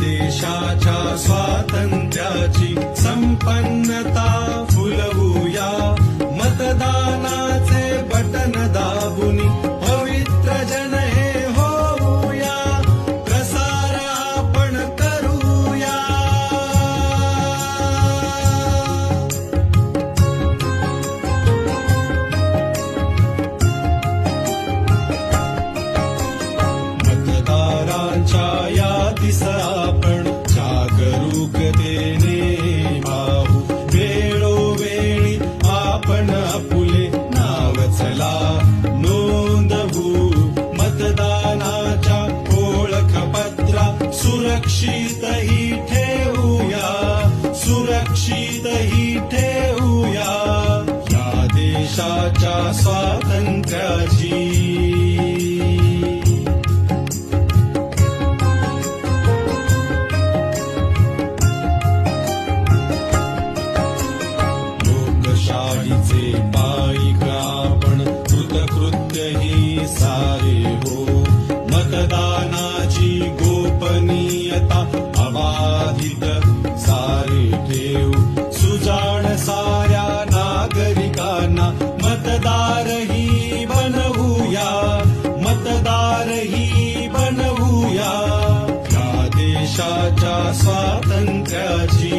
देशाच्या स्वातंत्र्याची संपन्नता फुलवूया. मतदानाचे बटन दाबून सुरक्षितही ठेवूया सुरक्षितही ठेवूया. या देशाच्या स्वातंत्र्याची देशाच्या स्वातंत्र्याची